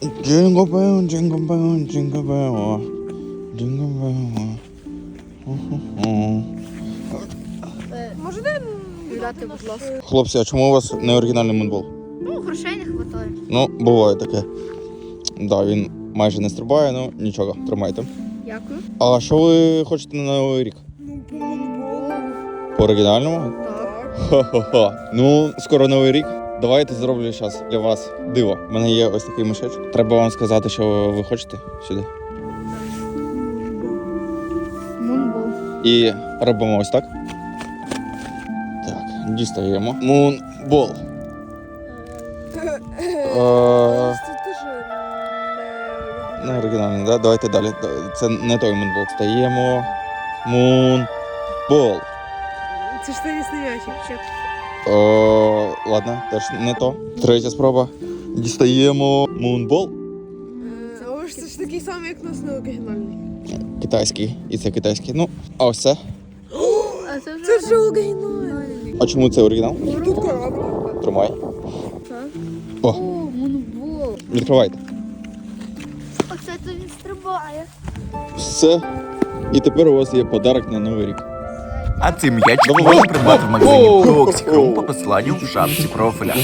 Jingle bell, jingle bell, jingle bell, jingle bell. Ху-ху-ху. Можете віддати, будь ласка? Хлопці, а чому у вас не оригінальний мунбол? Ну, грошей не вистачає. Ну, буває таке. Да, він майже не стрибає, ну нічого, тримайте. Дякую. А що ви хочете на новий рік? Ну, по. По оригінальному? Так. Ха-ха-ха. Ну, скоро новий рік. Давайте зроблю зараз для вас диво. У мене є ось такий мішечок. Треба вам сказати, що ви хочете сюди. Мунбол. І робимо ось так. Так, дістаємо. Мунбол. Е, не Не оригінальний, да? Давайте далі. Це не той мунбол. Стаємо. Мунбол. Це ж тенісний м'ячик. О, ладно, теж не то. Третя спроба. Дістаємо мунбол. Це ось це ж такий самий, як у нас не оригінальний. Китайський. І це китайський. Ну, а ось це. А це вже... Це оригінальний. А чому це оригінал? Тримай. О, О, мунбол. відкривайте. Оце то він стрибає. Все. І тепер у вас є подарок на новий рік. А цей Давай. можна придбати в магазині. Proxy по посиланню в шапці профіля.